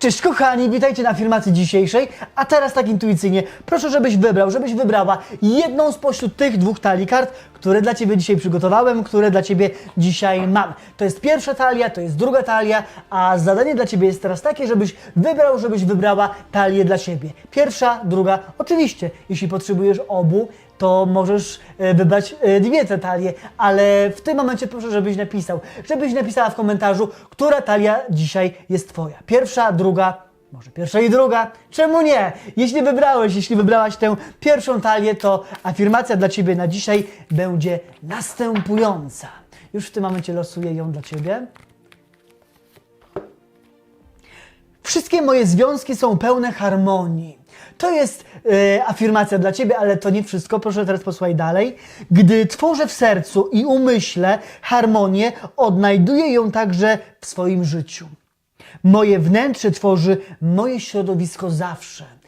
Cześć kochani, witajcie na afirmacji dzisiejszej, a teraz tak intuicyjnie, proszę żebyś wybrał, żebyś wybrała jedną spośród tych dwóch talii kart, które dla Ciebie dzisiaj przygotowałem, które dla Ciebie dzisiaj mam. To jest pierwsza talia, to jest druga talia, a zadanie dla Ciebie jest teraz takie, żebyś wybrał, żebyś wybrała talię dla siebie. Pierwsza, druga, oczywiście, jeśli potrzebujesz obu, to możesz e, wybrać e, dwie te talie, ale w tym momencie proszę, żebyś napisał, żebyś napisała w komentarzu, która talia dzisiaj jest Twoja. Pierwsza, druga, może pierwsza i druga, czemu nie? Jeśli wybrałeś, jeśli wybrałaś tę pierwszą talię, to afirmacja dla Ciebie na dzisiaj będzie następująca. Już w tym momencie losuję ją dla Ciebie. Wszystkie moje związki są pełne harmonii. To jest e, afirmacja dla Ciebie, ale to nie wszystko. Proszę teraz posłuchaj dalej. Gdy tworzę w sercu i umyśle harmonię, odnajduję ją także w swoim życiu. Moje wnętrze tworzy moje środowisko zawsze.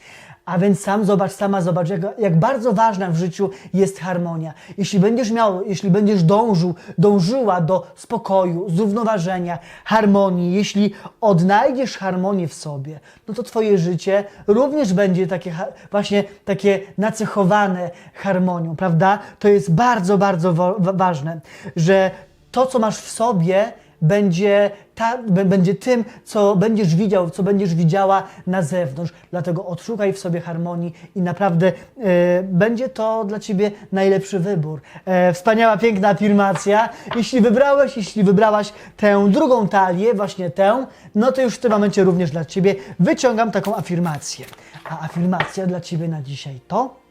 A więc sam zobacz, sama zobacz, jak, jak bardzo ważna w życiu jest harmonia. Jeśli będziesz miał, jeśli będziesz dążył, dążyła do spokoju, zrównoważenia, harmonii, jeśli odnajdziesz harmonię w sobie, no to twoje życie również będzie takie właśnie takie nacechowane harmonią, prawda? To jest bardzo, bardzo ważne, że to, co masz w sobie, będzie, ta, będzie tym, co będziesz widział, co będziesz widziała na zewnątrz. Dlatego odszukaj w sobie harmonii i naprawdę e, będzie to dla Ciebie najlepszy wybór. E, wspaniała, piękna afirmacja. Jeśli wybrałeś, jeśli wybrałaś tę drugą talię, właśnie tę, no to już w tym momencie również dla Ciebie wyciągam taką afirmację. A afirmacja dla Ciebie na dzisiaj to...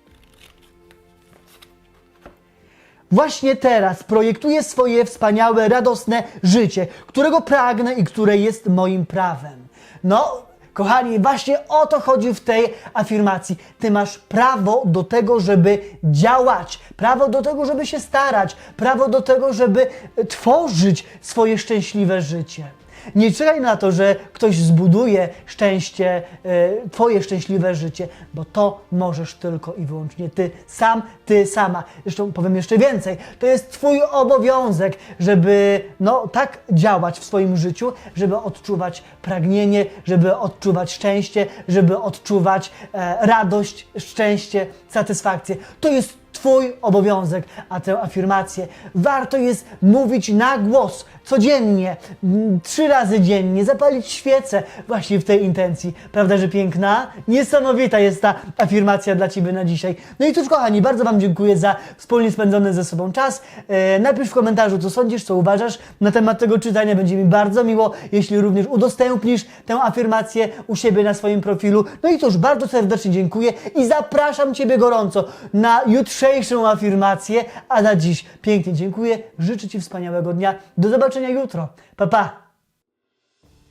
Właśnie teraz projektuję swoje wspaniałe, radosne życie, którego pragnę i które jest moim prawem. No, kochani, właśnie o to chodzi w tej afirmacji. Ty masz prawo do tego, żeby działać, prawo do tego, żeby się starać, prawo do tego, żeby tworzyć swoje szczęśliwe życie. Nie czekaj na to, że ktoś zbuduje szczęście, e, Twoje szczęśliwe życie, bo to możesz tylko i wyłącznie Ty sam, Ty sama. Zresztą powiem jeszcze więcej. To jest Twój obowiązek, żeby no, tak działać w swoim życiu, żeby odczuwać pragnienie, żeby odczuwać szczęście, żeby odczuwać e, radość, szczęście, satysfakcję. To jest Twój obowiązek, a tę afirmację warto jest mówić na głos, codziennie, trzy razy dziennie, zapalić świecę właśnie w tej intencji. Prawda, że piękna? Niesamowita jest ta afirmacja dla Ciebie na dzisiaj. No i cóż, kochani, bardzo Wam dziękuję za wspólnie spędzony ze sobą czas. E, napisz w komentarzu, co sądzisz, co uważasz na temat tego czytania. Będzie mi bardzo miło, jeśli również udostępnisz tę afirmację u siebie na swoim profilu. No i cóż, bardzo serdecznie dziękuję i zapraszam Ciebie gorąco na jutrzejszą afirmację, a na dziś pięknie dziękuję. Życzę Ci wspaniałego dnia. Do zobaczenia jutro. Pa, pa!